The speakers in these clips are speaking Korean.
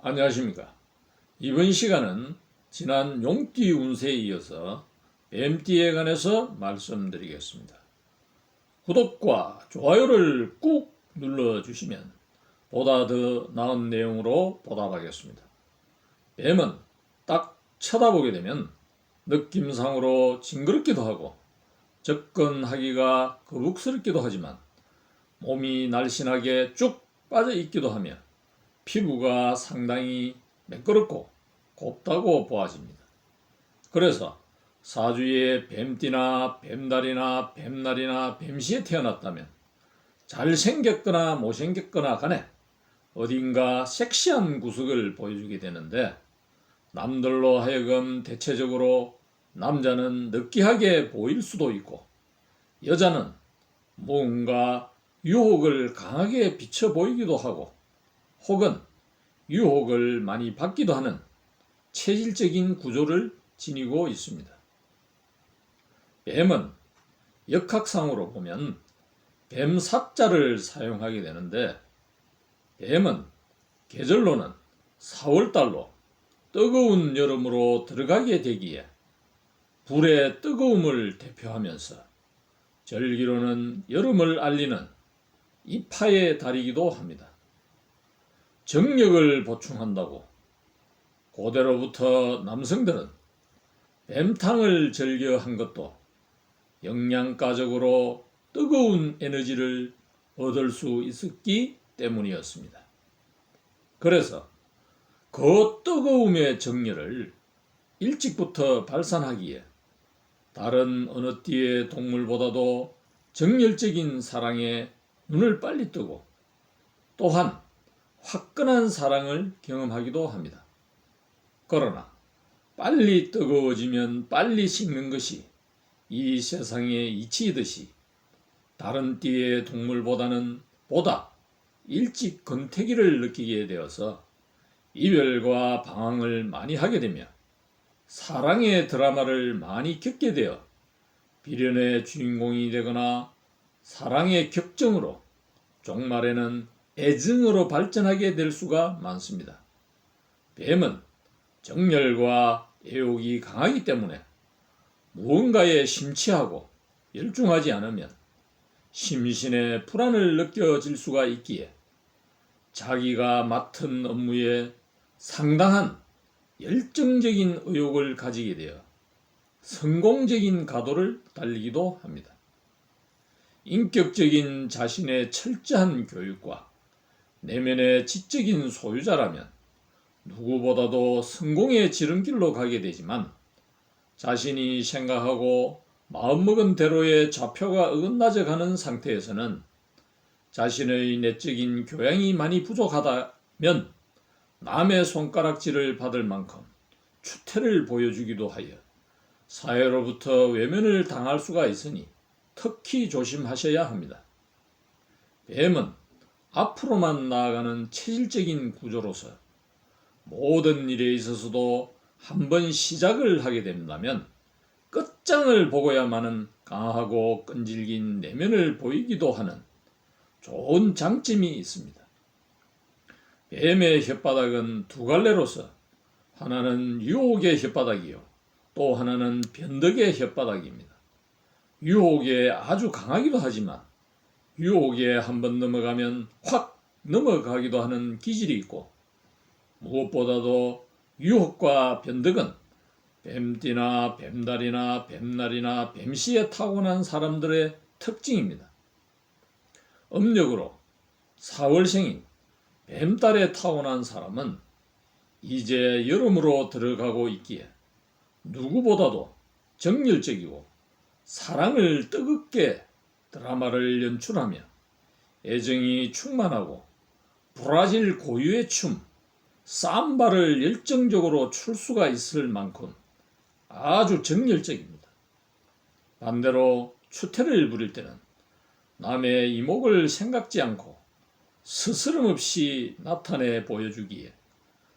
안녕하십니까. 이번 시간은 지난 용띠 운세에 이어서 뱀띠에 관해서 말씀드리겠습니다. 구독과 좋아요를 꾹 눌러주시면 보다 더 나은 내용으로 보답하겠습니다. 뱀은 딱 쳐다보게 되면 느낌상으로 징그럽기도 하고 접근하기가 거북스럽기도 하지만 몸이 날씬하게 쭉 빠져 있기도 하며 피부가 상당히 매끄럽고 곱다고 보아집니다. 그래서 사주에 뱀띠나 뱀달이나 뱀날이나 뱀시에 태어났다면 잘생겼거나 못생겼거나 간에 어딘가 섹시한 구석을 보여주게 되는데 남들로 하여금 대체적으로 남자는 느끼하게 보일 수도 있고 여자는 뭔가 유혹을 강하게 비쳐 보이기도 하고 혹은 유혹을 많이 받기도 하는 체질적인 구조를 지니고 있습니다. 뱀은 역학상으로 보면 뱀 사자를 사용하게 되는데 뱀은 계절로는 4월달로 뜨거운 여름으로 들어가게 되기에 불의 뜨거움을 대표하면서 절기로는 여름을 알리는 이파의 달이기도 합니다. 정력을 보충한다고 고대로부터 남성들은 뱀탕을 즐겨 한 것도 영양가적으로 뜨거운 에너지를 얻을 수 있었기 때문이었습니다. 그래서 그 뜨거움의 정열을 일찍부터 발산하기에 다른 어느 띠의 동물보다도 정열적인 사랑에 눈을 빨리 뜨고 또한 화끈한 사랑을 경험하기도 합니다. 그러나 빨리 뜨거워지면 빨리 식는 것이 이 세상의 이치이듯이 다른 띠의 동물보다는 보다 일찍 건태기를 느끼게 되어서 이별과 방황을 많이 하게 되며 사랑의 드라마를 많이 겪게 되어 비련의 주인공이 되거나 사랑의 격정으로 종말에는 애증으로 발전하게 될 수가 많습니다. 뱀은 정열과 애욕이 강하기 때문에 무언가에 심취하고 열중하지 않으면 심신의 불안을 느껴질 수가 있기에 자기가 맡은 업무에 상당한 열정적인 의욕을 가지게 되어 성공적인 가도를 달리기도 합니다. 인격적인 자신의 철저한 교육과 내면의 지적인 소유자라면 누구보다도 성공의 지름길로 가게 되지만 자신이 생각하고 마음먹은 대로의 좌표가 어긋나져 가는 상태에서는 자신의 내적인 교양이 많이 부족하다면 남의 손가락질을 받을 만큼 추태를 보여주기도 하여 사회로부터 외면을 당할 수가 있으니 특히 조심하셔야 합니다. 뱀은 앞으로만 나아가는 체질적인 구조로서 모든 일에 있어서도 한 번 시작을 하게 된다면 끝장을 보고야만은 강하고 끈질긴 내면을 보이기도 하는 좋은 장점이 있습니다. 뱀의 혓바닥은 두 갈래로서 하나는 유혹의 혓바닥이요. 또 하나는 변덕의 혓바닥입니다. 유혹에 아주 강하기도 하지만 유혹에 한번 넘어가면 확 넘어가기도 하는 기질이 있고 무엇보다도 유혹과 변덕은 뱀띠나 뱀달이나 뱀날이나 뱀시에 타고난 사람들의 특징입니다. 음력으로 4월생인 뱀달에 타고난 사람은 이제 여름으로 들어가고 있기에 누구보다도 정열적이고 사랑을 뜨겁게 드라마를 연출하며 애정이 충만하고 브라질 고유의 춤, 삼바를 열정적으로 출 수가 있을 만큼 아주 정열적입니다. 반대로 추태를 부릴 때는 남의 이목을 생각지 않고 스스럼 없이 나타내 보여주기에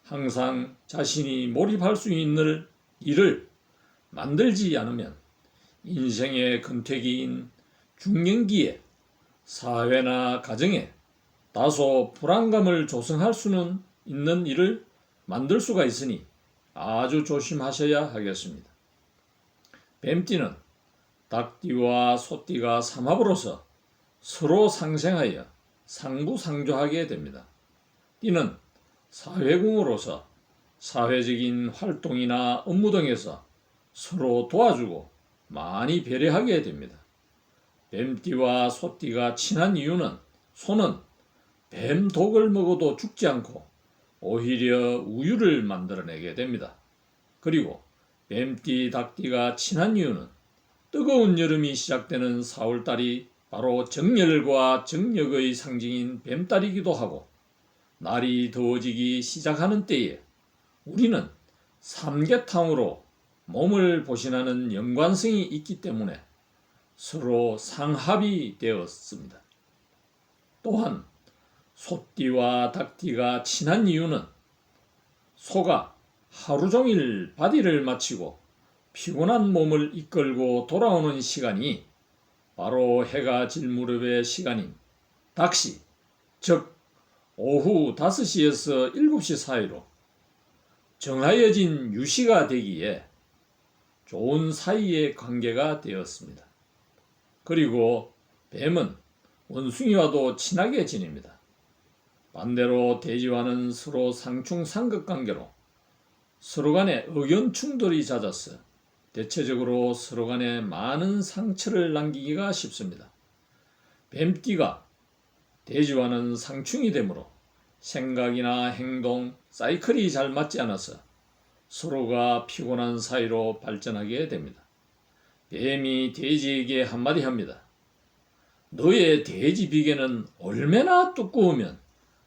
항상 자신이 몰입할 수 있는 일을 만들지 않으면 인생의 근태기인 중년기에 사회나 가정에 다소 불안감을 조성할 수는 있는 일을 만들 수가 있으니 아주 조심하셔야 하겠습니다. 뱀띠는 닭띠와 소띠가 삼합으로서 서로 상생하여 상부상조하게 됩니다. 띠는 사회공으로서 사회적인 활동이나 업무 등에서 서로 도와주고 많이 배려하게 됩니다. 뱀띠와 소띠가 친한 이유는 소는 뱀 독을 먹어도 죽지 않고 오히려 우유를 만들어내게 됩니다. 그리고 뱀띠, 닭띠가 친한 이유는 뜨거운 여름이 시작되는 4월달이 바로 정열과 정력의 상징인 뱀달이기도 하고 날이 더워지기 시작하는 때에 우리는 삼계탕으로 몸을 보신하는 연관성이 있기 때문에 서로 상합이 되었습니다. 또한 소띠와 닭띠가 친한 이유는 소가 하루 종일 바디를 마치고 피곤한 몸을 이끌고 돌아오는 시간이 바로 해가 질 무렵의 시간인 닭시, 즉 오후 5시에서 7시 사이로 정하여진 유시가 되기에 좋은 사이의 관계가 되었습니다. 그리고 뱀은 원숭이와도 친하게 지냅니다. 반대로 돼지와는 서로 상충 상극 관계로 서로 간에 의견 충돌이 잦아서 대체적으로 서로 간에 많은 상처를 남기기가 쉽습니다. 뱀띠가 돼지와는 상충이 되므로 생각이나 행동, 사이클이 잘 맞지 않아서 서로가 피곤한 사이로 발전하게 됩니다. 뱀이 돼지에게 한마디 합니다. 너의 돼지 비계는 얼마나 두꺼우면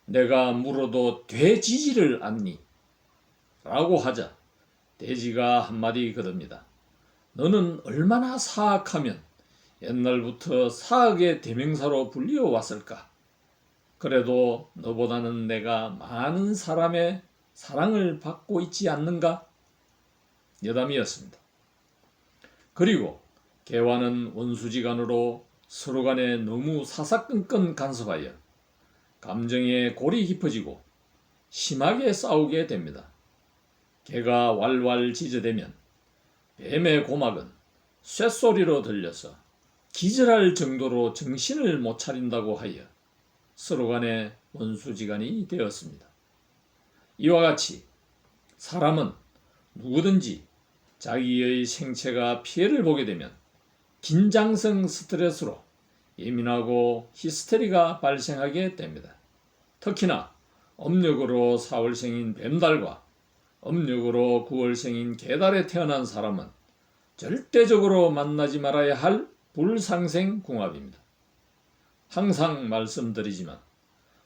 내가 물어도 돼지지를 않니? 라고 하자 돼지가 한마디 그럽니다. 너는 얼마나 사악하면 옛날부터 사악의 대명사로 불리어 왔을까? 그래도 너보다는 내가 많은 사람의 사랑을 받고 있지 않는가? 여담이었습니다. 그리고 개와는 원수지간으로 서로 간에 너무 사사건건 간섭하여 감정의 골이 깊어지고 심하게 싸우게 됩니다. 개가 왈왈 짖어대면 뱀의 고막은 쇳소리로 들려서 기절할 정도로 정신을 못 차린다고 하여 서로 간에 원수지간이 되었습니다. 이와 같이 사람은 누구든지 자기의 생체가 피해를 보게 되면 긴장성 스트레스로 예민하고 히스테리가 발생하게 됩니다. 특히나 음력으로 4월생인 뱀달과 음력으로 9월생인 개달에 태어난 사람은 절대적으로 만나지 말아야 할 불상생 궁합입니다. 항상 말씀드리지만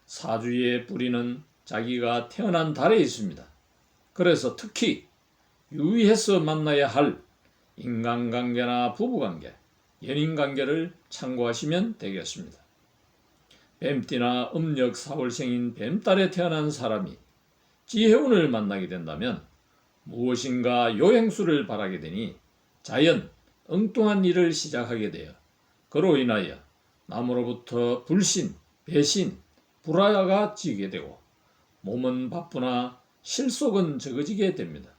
사주의 뿌리는 자기가 태어난 달에 있습니다. 그래서 특히 유의해서 만나야 할 인간관계나 부부관계, 연인관계를 참고하시면 되겠습니다. 뱀띠나 음력 4월생인 뱀달에 태어난 사람이 지혜운을 만나게 된다면 무엇인가 요행수를 바라게 되니 자연 엉뚱한 일을 시작하게 되어 그로 인하여 남으로부터 불신, 배신, 불화가 지게 되고 몸은 바쁘나 실속은 적어지게 됩니다.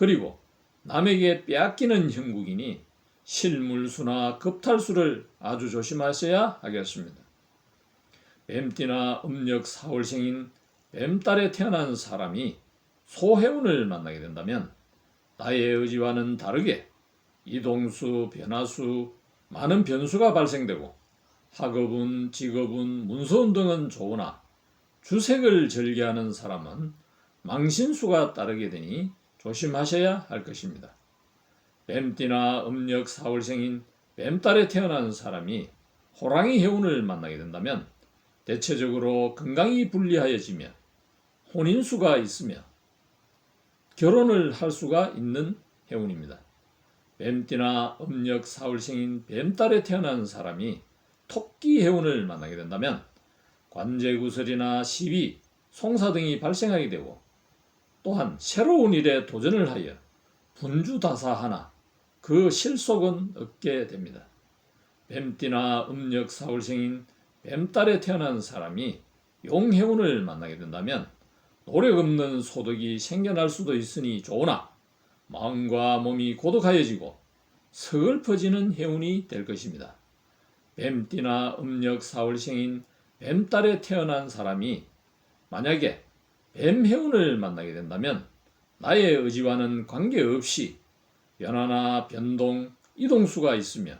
그리고 남에게 빼앗기는 형국이니 실물수나 급탈수를 아주 조심하셔야 하겠습니다. 뱀띠나 음력 4월생인 뱀달에 태어난 사람이 소해운을 만나게 된다면 나의 의지와는 다르게 이동수, 변화수, 많은 변수가 발생되고 학업은, 직업은, 문서운 등은 좋으나 주색을 절개하는 사람은 망신수가 따르게 되니 조심하셔야 할 것입니다. 뱀띠나 음력 4월생인 뱀달에 태어난 사람이 호랑이 해운을 만나게 된다면 대체적으로 건강이 불리하여지며 혼인수가 있으며 결혼을 할 수가 있는 해운입니다. 뱀띠나 음력 4월생인 뱀달에 태어난 사람이 토끼 해운을 만나게 된다면 관제구설이나 시비, 송사 등이 발생하게 되고 또한 새로운 일에 도전을 하여 분주다사하나 그 실속은 얻게 됩니다. 뱀띠나 음력 4월생인 뱀달에 태어난 사람이 용해운을 만나게 된다면 노력 없는 소득이 생겨날 수도 있으니 좋으나 마음과 몸이 고독하여지고 서글퍼지는 해운이 될 것입니다. 뱀띠나 음력 사월생인 뱀달에 태어난 사람이 만약에 뱀해운을 만나게 된다면 나의 의지와는 관계없이 변화나 변동, 이동수가 있으며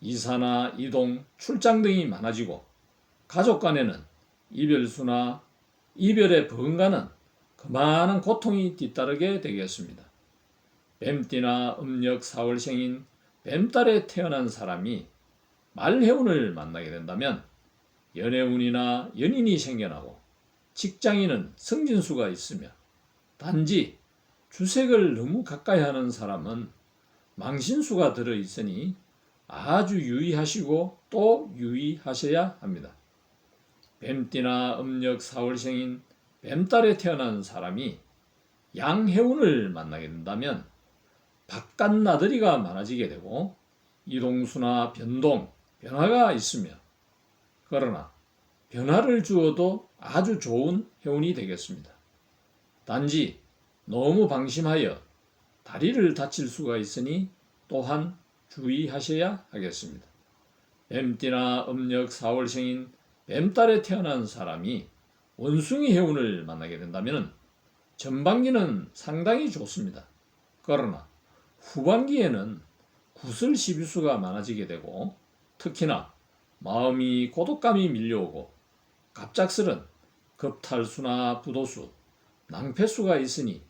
이사나 이동, 출장 등이 많아지고 가족 간에는 이별수나 이별의 번가는 그만한 고통이 뒤따르게 되겠습니다. 뱀띠나 음력 사월생인 뱀달에 태어난 사람이 말해운을 만나게 된다면 연애운이나 연인이 생겨나고 직장인은 승진수가 있으며 단지 주색을 너무 가까이 하는 사람은 망신수가 들어 있으니 아주 유의하시고 또 유의하셔야 합니다. 뱀띠나 음력 사월생인 뱀달에 태어난 사람이 양해운을 만나게 된다면 바깥 나들이가 많아지게 되고 이동수나 변동, 변화가 있으며 그러나 변화를 주어도 아주 좋은 해운이 되겠습니다. 단지 너무 방심하여 다리를 다칠 수가 있으니 또한 주의하셔야 하겠습니다. 뱀띠나 음력 4월생인 뱀달에 태어난 사람이 원숭이 해운을 만나게 된다면 전반기는 상당히 좋습니다. 그러나 후반기에는 구슬 시비수가 많아지게 되고 특히나 마음이 고독감이 밀려오고 갑작스런 급탈수나 부도수, 낭패수가 있으니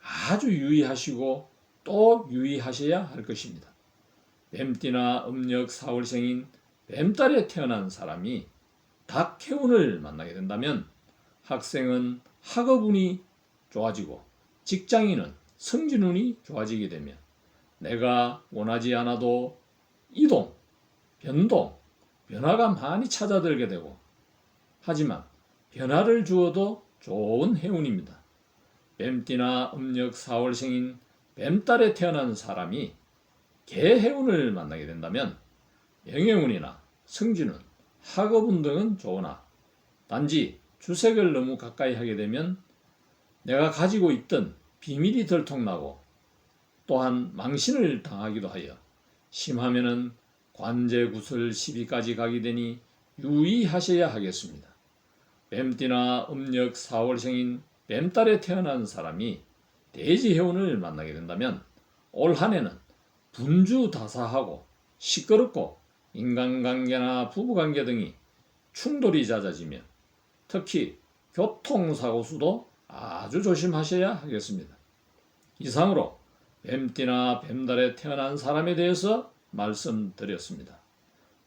아주 유의하시고 또 유의하셔야 할 것입니다. 뱀띠나 음력 4월생인 뱀달에 태어난 사람이 닭해운을 만나게 된다면 학생은 학업운이 좋아지고 직장인은 승진운이 좋아지게 되며 내가 원하지 않아도 이동, 변동, 변화가 많이 찾아들게 되고 하지만 변화를 주어도 좋은 해운입니다. 뱀띠나 음력 4월생인 뱀달에 태어난 사람이 개해운을 만나게 된다면 명예운이나 승진운, 학업운 등은 좋으나 단지 주색을 너무 가까이 하게 되면 내가 가지고 있던 비밀이 들통나고 또한 망신을 당하기도 하여 심하면은 관제구슬 시비까지 가게 되니 유의하셔야 하겠습니다. 뱀띠나 음력 4월생인 뱀달에 태어난 사람이 대지해운을 만나게 된다면 올 한해는 분주다사하고 시끄럽고 인간관계나 부부관계 등이 충돌이 잦아지며 특히 교통사고 수도 아주 조심하셔야 하겠습니다. 이상으로 뱀띠나 뱀달에 태어난 사람에 대해서 말씀드렸습니다.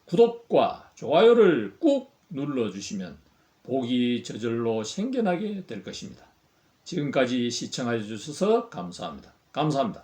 구독과 좋아요를 꾹 눌러주시면 복이 저절로 생겨나게 될 것입니다. 지금까지 시청해 주셔서 감사합니다. 감사합니다.